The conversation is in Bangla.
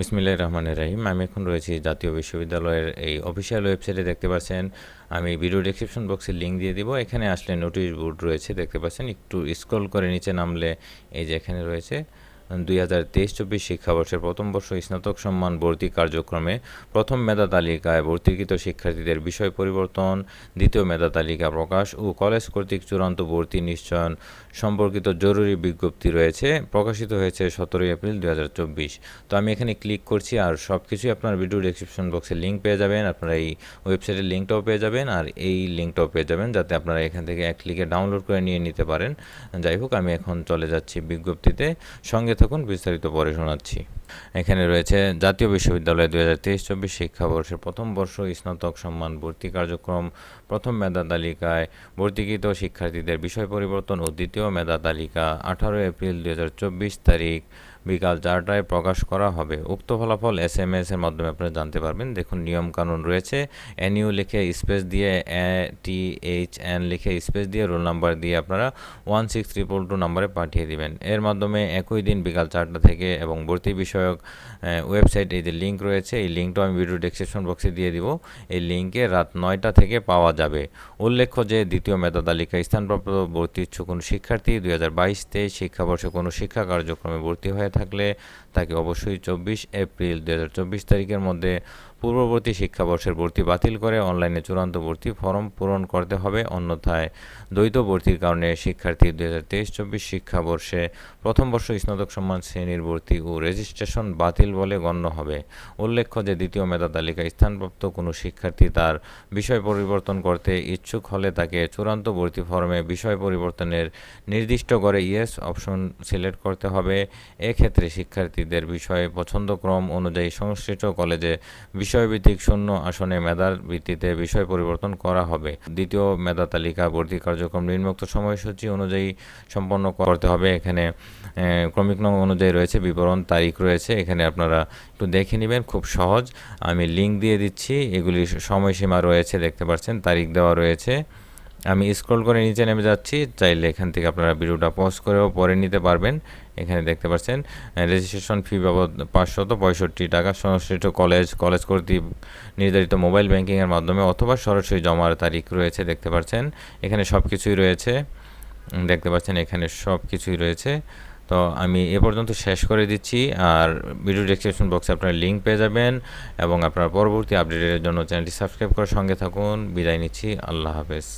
বিসমিল্লাহ রহমানের রাহিম। আমি এখন রয়েছি জাতীয় বিশ্ববিদ্যালয়ের এই অফিসিয়াল ওয়েবসাইটে, দেখতে পাচ্ছেন। আমি ভিডিও ডিসক্রিপশন বক্সে লিঙ্ক দিয়ে দিব। এখানে আসলে নোটিশ বোর্ড রয়েছে, দেখতে পাচ্ছেন। একটু স্ক্রল করে নিচে নামলে এই যে এখানে রয়েছে। দুই হাজার তেইশ চব্বিশ শিক্ষাবর্ষের প্রথম বর্ষ স্নাতক সম্মান ভর্তি কার্যক্রমে প্রথম মেধা তালিকায় ভর্তিকৃত শিক্ষার্থীদের বিষয় পরিবর্তন, দ্বিতীয় মেধা তালিকা প্রকাশ ও কলেজ কর্তৃক চূড়ান্ত ভর্তি নিশ্চয়ন সম্পর্কিত জরুরি বিজ্ঞপ্তি রয়েছে, প্রকাশিত হয়েছে সতেরোই এপ্রিল দু হাজার চব্বিশ। তো আমি এখানে ক্লিক করছি আর সব কিছুই আপনার ভিডিও ডেসক্রিপশন বক্সে লিঙ্ক পেয়ে যাবেন, আপনারা এই ওয়েবসাইটের লিঙ্কটাও পেয়ে যাবেন আর এই লিঙ্কটাও পেয়ে যাবেন যাতে আপনারা এখান থেকে এক ক্লিকে ডাউনলোড করে নিয়ে নিতে পারেন। যাই হোক, আমি এখন চলে যাচ্ছি বিজ্ঞপ্তিতে। সঙ্গে থাকুন, বিস্তারিত পরে শোনাচ্ছি। এখানে রয়েছে, জাতীয় বিশ্ববিদ্যালয় দু হাজার তেইশ, চব্বিশ শিক্ষাবর্ষের প্রথম বর্ষ স্নাতক সম্মান ভর্তি কার্যক্রম, প্রথম মেধা তালিকায় ভর্তিকৃত শিক্ষার্থীদের বিষয় পরিবর্তন ও দ্বিতীয় মেধা তালিকা, আঠারো এপ্রিল দু হাজার চব্বিশ তারিখ। বিকাল চারটায় প্রকাশ করা হবে। উক্ত ফলাফল এস এম এস এর মাধ্যমে আপনারা জানতে পারবেন। দেখুন নিয়ম কানুন রয়েছে এনইউ লিখে স্পেস দিয়ে এ টি এইচ এন লিখে স্পেস দিয়ে রোল নাম্বার দিয়ে আপনারা ওয়ান সিক্স ট্রিপল টু নাম্বারে পাঠিয়ে দিবেন। এর মাধ্যমে একই দিন বিকাল চারটা থেকে এবং ভর্তি বিষয়ক ওয়েবসাইট এই যে লিঙ্ক রয়েছে, এই লিঙ্কটা আমি ভিডিও ডেসক্রিপশন বক্সে দিয়ে দিব। এই লিঙ্কে রাত নয়টা থেকে পাওয়া যাবে। উল্লেখ্য যে দ্বিতীয় মেধা তালিকায় স্থানপ্রাপ্ত ভর্তি ইচ্ছুক কোনো শিক্ষার্থী দুই হাজার বাইশ তেইশ শিক্ষাবর্ষে কোনো শিক্ষা কার্যক্রমে ভর্তি হয়ে থাকলে তাকে অবশ্যই চব্বিশ এপ্রিল দু হাজার চব্বিশ তারিখের মধ্যে পূর্ববর্তী শিক্ষাবর্ষের ভর্তি বাতিল করে অনলাইনে চূড়ান্ত ভর্তি ফর্ম পূরণ করতে হবে অন্যথায় দ্বৈত ভর্তির কারণে শিক্ষার্থী দু হাজার তেইশ চব্বিশ শিক্ষাবর্ষে প্রথম বর্ষ স্নাতক সম্মান শ্রেণির ভর্তি ও রেজিস্ট্রেশন বাতিল বলে গণ্য হবে। উল্লেখ্য যে দ্বিতীয় মেধা তালিকায় স্থানপ্রাপ্ত কোনো শিক্ষার্থী তার বিষয় পরিবর্তন করতে ইচ্ছুক হলে তাকে চূড়ান্ত ভর্তি ফর্মে বিষয় পরিবর্তনের নির্দিষ্ট করে ইয়েস অপশন সিলেক্ট করতে হবে। এক্ষেত্রে শিক্ষার্থীদের বিষয়ে পছন্দক্রম অনুযায়ী সংশ্লিষ্ট কলেজে বিষয়ভিত্তিক শূন্য আসনে মেধার ভিত্তিতে বিষয় পরিবর্তন করা হবে। দ্বিতীয় মেধা তালিকা ভর্তি কার্যক্রম নির্মুক্ত সময়সূচি অনুযায়ী সম্পন্ন করতে হবে। এখানে ক্রমিক নং অনুযায়ী রয়েছে বিবরণ, তারিখ রয়েছে। এখানে আপনারা একটু দেখে নেবেন, খুব সহজ। আমি লিঙ্ক দিয়ে দিচ্ছি, এগুলির সময়সীমা রয়েছে, দেখতে পাচ্ছেন, তারিখ দেওয়া রয়েছে। আমি স্ক্রল করে নিচে নেমে যাচ্ছি, চাইলে এখান থেকে আপনারা ভিডিওটা পজ করেও পরে নিতে পারবেন। এখানে দেখতে পাচ্ছেন রেজিস্ট্রেশন ফি বাবদ পাঁচশত পঁয়ষট্টি টাকা। সংশ্লিষ্ট কলেজ কলেজ কর্তৃক নির্ধারিত মোবাইল ব্যাংকিংয়ের মাধ্যমে অথবা সরাসরি জমার তারিখ রয়েছে, দেখতে পাচ্ছেন। এখানে সব কিছুই রয়েছে দেখতে পাচ্ছেন, এখানে সব কিছুই রয়েছে। তো আমি এ পর্যন্ত শেষ করে দিচ্ছি আর ভিডিও ডিসক্রিপশন বক্সে আপনারা লিঙ্ক পেয়ে যাবেন এবং আপনার পরবর্তী আপডেটের জন্য চ্যানেলটি সাবস্ক্রাইব করার সঙ্গে থাকুন। বিদায় নিচ্ছি। আল্লাহ হাফেজ।